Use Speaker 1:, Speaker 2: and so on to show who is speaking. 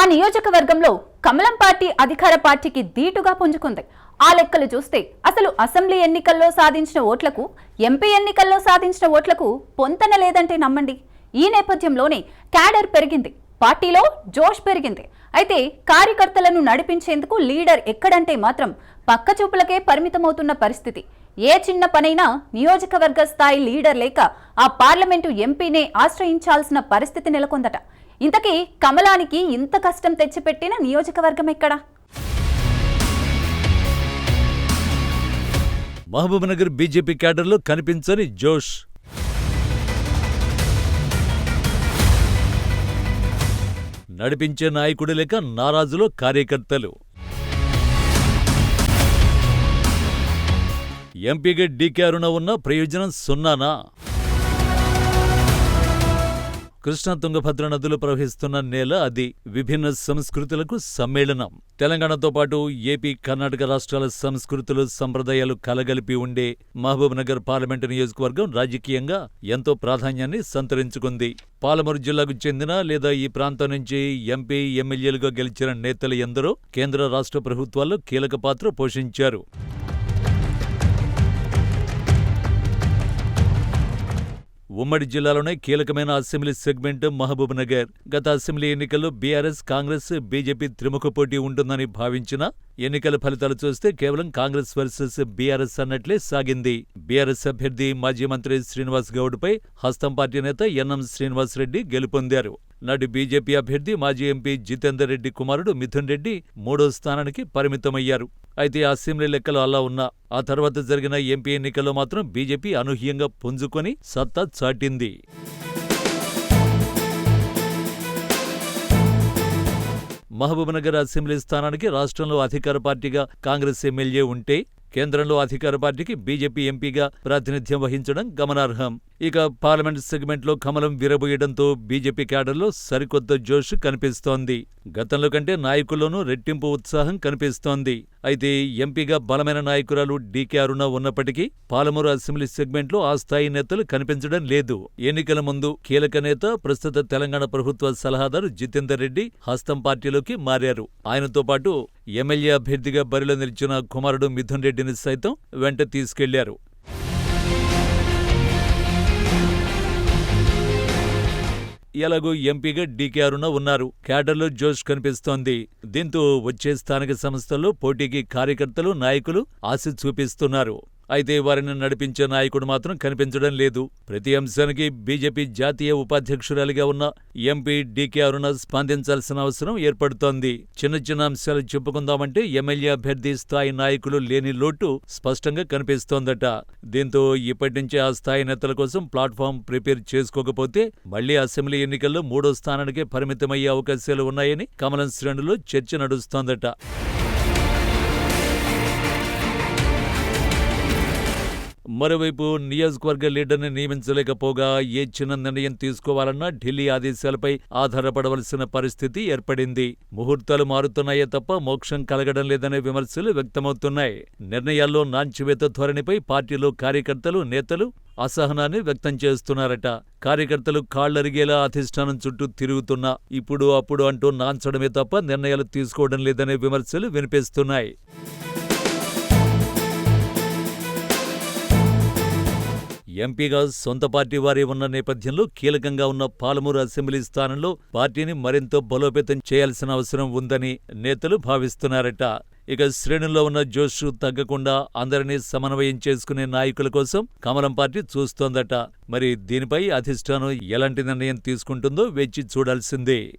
Speaker 1: ఆ నియోజకవర్గంలో కమలం పార్టీ అధికార పార్టీకి ధీటుగా పుంజుకుంది. ఆ లెక్కలు చూస్తే అసలు అసెంబ్లీ ఎన్నికల్లో సాధించిన ఓట్లకు ఎంపీ ఎన్నికల్లో సాధించిన ఓట్లకు పొంతన లేదంటే నమ్మండి. ఈ నేపథ్యంలోనే క్యాడర్ పెరిగింది పార్టీలో జోష్ పెరిగింది. అయితే కార్యకర్తలను నడిపించేందుకు లీడర్ ఎక్కడంటే మాత్రం పక్క చూపులకే పరిమితమవుతున్న పరిస్థితి. ఏ చిన్న పనైనా నియోజకవర్గ స్థాయి లీడర్ లేక ఆ పార్లమెంటు ఎంపీనే ఆశ్రయించాల్సిన పరిస్థితి నెలకొందట. ఇంతకీ కమలానికి ఇంత కష్టం తెచ్చిపెట్టిన నియోజకవర్గం ఎక్కడా?
Speaker 2: మహబూబ్నగర్ బీజేపీ క్యాడర్లో కనిపించని జోష్. నడిపించే నాయకుడు లేక నారాజులో కార్యకర్తలు. ఎంపీగా డీకే అరుణ ఉన్న ప్రయోజనం సున్నానా? కృష్ణా తుంగభద్ర నదులు ప్రవహిస్తున్న నేల అది విభిన్న సంస్కృతులకు సమ్మేళనం. తెలంగాణతో పాటు ఏపీ కర్ణాటక రాష్ట్రాల సంస్కృతులు సంప్రదాయాలు కలగలిపి ఉండే మహబూబ్నగర్ పార్లమెంటు నియోజకవర్గం రాజకీయంగా ఎంతో ప్రాధాన్యాన్ని సంతరించుకుంది. పాలమూరు జిల్లాకు చెందిన లేదా ఈ ప్రాంతం నుంచి ఎంపీ ఎమ్మెల్యేలుగా గెలిచిన నేతలు ఎందరో కేంద్ర రాష్ట్ర ప్రభుత్వాల్లో కీలక పాత్ర పోషించారు. ఉమ్మడి జిల్లాలోనే కీలకమైన అసెంబ్లీ సెగ్మెంట్ మహబూబ్ నగర్. గత అసెంబ్లీ ఎన్నికల్లో బీఆర్ఎస్ కాంగ్రెస్ బీజేపీ త్రిముఖ పోటీ ఉంటుందని భావించిన ఎన్నికల ఫలితాలు చూస్తే కేవలం కాంగ్రెస్ వర్సెస్ బీఆర్ఎస్ అన్నట్లే సాగింది. బీఆర్ఎస్ అభ్యర్థి మాజీ మంత్రి శ్రీనివాస్ గౌడ్పై హస్తం పార్టీ నేత ఎన్ఎం శ్రీనివాస్ రెడ్డి గెలుపొందారు. నాటి బీజేపీ అభ్యర్థి మాజీ ఎంపీ జితేందర్ రెడ్డి కుమారుడు మిథున్ రెడ్డి మూడో స్థానానికి పరిమితమయ్యారు. అయితే అసెంబ్లీ లెక్కలు అలా ఉన్నా ఆ తర్వాత జరిగిన ఎంపీ ఎన్నికల్లో మాత్రం బీజేపీ అనూహ్యంగా పుంజుకొని సత్తా చాటింది. మహబూబ్నగర్ అసెంబ్లీ స్థానానికి రాష్ట్రంలో అధికార పార్టీగా కాంగ్రెస్ ఎమ్మెల్యే ఉంటే కేంద్రంలో అధికార పార్టీకి బీజేపీ ఎంపీగా ప్రాతినిధ్యం వహించడం గమనార్హం. ఇక పార్లమెంట్ సెగ్మెంట్లో కమలం విరబోయడంతో బీజేపీ క్యాడర్లో సరికొత్త జోష్ కనిపిస్తోంది. గతంలో కంటే నాయకుల్లోనూ రెట్టింపు ఉత్సాహం కనిపిస్తోంది. అయితే ఎంపీగా బలమైన నాయకురాలు డీకే అరుణ ఉన్నప్పటికీ పాలమూరు అసెంబ్లీ సెగ్మెంట్లో ఆ స్థాయి నేతలు కనిపించడం లేదు. ఎన్నికల ముందు కీలక నేత ప్రస్తుత తెలంగాణ ప్రభుత్వ సలహాదారు జితేందర్ రెడ్డి హస్తం పార్టీలోకి మారారు. ఆయనతో పాటు ఎమ్మెల్యే అభ్యర్థిగా బరిలో నిలిచిన కుమారుడు మిథున్ రెడ్డిని సైతం వెంట తీసుకెళ్ళారు. ఎలాగో ఎంపీగా డీకే అరుణ ఉన్నారు. క్యాడర్లో జోష్ కనిపిస్తోంది. దీంతో వచ్చే స్థానిక సంస్థల్లో పోటీకి కార్యకర్తలు నాయకులు ఆశ చూపిస్తున్నారు. అయితే వారిని నడిపించే నాయకుడు మాత్రం కనిపించడం లేదు. ప్రతి అంశానికి బీజేపీ జాతీయ ఉపాధ్యక్షురాలిగా ఉన్న ఎంపీ డీకే అరుణ స్పందించాల్సిన అవసరం ఏర్పడుతోంది. చిన్న చిన్న అంశాలు చెప్పుకుందామంటే ఎమ్మెల్యే అభ్యర్థి స్థాయి నాయకులు లేని లోటు స్పష్టంగా కనిపిస్తోందట. దీంతో ఇప్పటి నుంచే ఆ స్థాయి నేతల కోసం ప్లాట్ఫామ్ ప్రిపేర్ చేసుకోకపోతే మళ్ళీ అసెంబ్లీ ఎన్నికల్లో మూడో స్థానానికే పరిమితమయ్యే అవకాశాలు ఉన్నాయని కమలం శ్రేణులో చర్చ నడుస్తోందట. మరోవైపు నియోజకవర్గ లీడర్ని నియమించలేకపోగా ఏ చిన్న నిర్ణయం తీసుకోవాలన్నా ఢిల్లీ ఆదేశాలపై ఆధారపడవలసిన పరిస్థితి ఏర్పడింది. ముహూర్తాలు మారుతున్నాయే తప్ప మోక్షం కలగడం లేదనే విమర్శలు వ్యక్తమవుతున్నాయి. నిర్ణయాల్లో నాంచివేత ధోరణిపై పార్టీలో కార్యకర్తలు నేతలు అసహనాన్ని వ్యక్తం చేస్తున్నారట. కార్యకర్తలు కాళ్ళరిగేలా అధిష్టానం చుట్టూ తిరుగుతున్నా ఇప్పుడు అప్పుడు అంటూ నాంచడమే తప్ప నిర్ణయాలు తీసుకోవడం లేదనే విమర్శలు వినిపిస్తున్నాయి. ఎంపీగా సొంత పార్టీ వారే ఉన్న నేపథ్యంలో కీలకంగా ఉన్న పాలమూరు అసెంబ్లీ స్థానంలో పార్టీని మరింత బలోపేతం చేయాల్సిన అవసరం ఉందని నేతలు భావిస్తున్నారట. ఇక శ్రేణుల్లో ఉన్న జోష్ తగ్గకుండా అందరినీ సమన్వయం చేసుకునే నాయకుల కోసం కమలం పార్టీ చూస్తోందట. మరి దీనిపై అధిష్టానం ఎలాంటి నిర్ణయం తీసుకుంటుందో వేచి చూడాల్సిందే.